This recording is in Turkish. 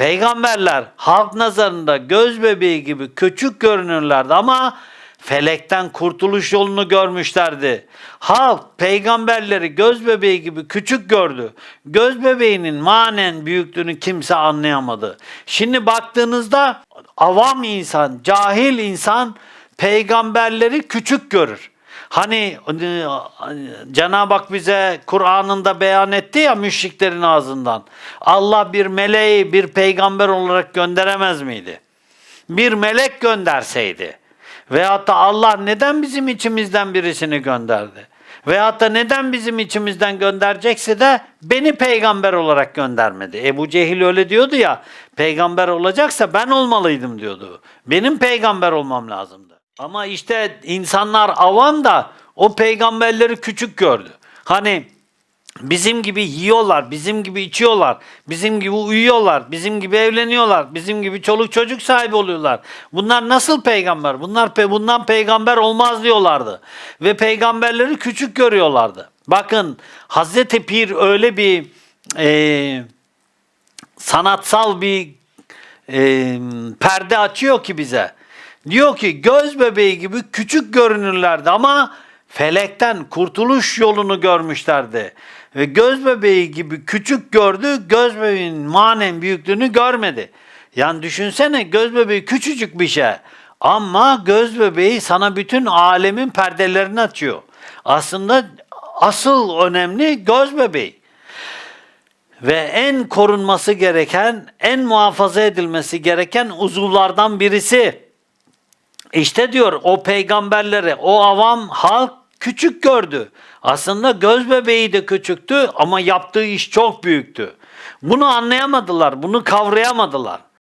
Peygamberler halk nazarında göz bebeği gibi küçük görünürlerdi ama felekten kurtuluş yolunu görmüşlerdi. Halk peygamberleri göz bebeği gibi küçük gördü. Göz bebeğinin manen büyüklüğünü kimse anlayamadı. Şimdi baktığınızda avam insan, cahil insan peygamberleri küçük görür. Hani e, Cenab-ı Hak bize Kur'an'ında beyan etti ya müşriklerin ağzından. Allah bir meleği bir peygamber olarak gönderemez miydi? Bir melek gönderseydi. Veyahut da Allah neden bizim içimizden birisini gönderdi? Veyahut da neden bizim içimizden gönderecekse de beni peygamber olarak göndermedi. Ebu Cehil öyle diyordu ya, peygamber olacaksa ben olmalıydım diyordu. Benim peygamber olmam lazımdı. Ama işte insanlar avam da o peygamberleri küçük gördü. Hani bizim gibi yiyorlar, bizim gibi içiyorlar, bizim gibi uyuyorlar, bizim gibi evleniyorlar, bizim gibi çoluk çocuk sahibi oluyorlar. Bunlar nasıl peygamber? Bunlar pe bundan peygamber olmaz diyorlardı. Ve peygamberleri küçük görüyorlardı. Bakın Hazreti Pir öyle bir eee sanatsal bir e, perde açıyor ki bize. Diyor ki göz bebeği gibi küçük görünürlerdi ama felekten kurtuluş yolunu görmüşlerdi. Ve göz bebeği gibi küçük gördü, göz bebeğinin manen büyüklüğünü görmedi. Yani düşünsene göz bebeği küçücük bir şey. Ama göz bebeği sana bütün alemin perdelerini açıyor. Aslında asıl önemli göz bebeği ve en korunması gereken, en muhafaza edilmesi gereken uzuvlardan birisi. İşte diyor o peygamberleri, o avam halk küçük gördü. Aslında göz bebeği de küçüktü ama yaptığı iş çok büyüktü. Bunu anlayamadılar, bunu kavrayamadılar.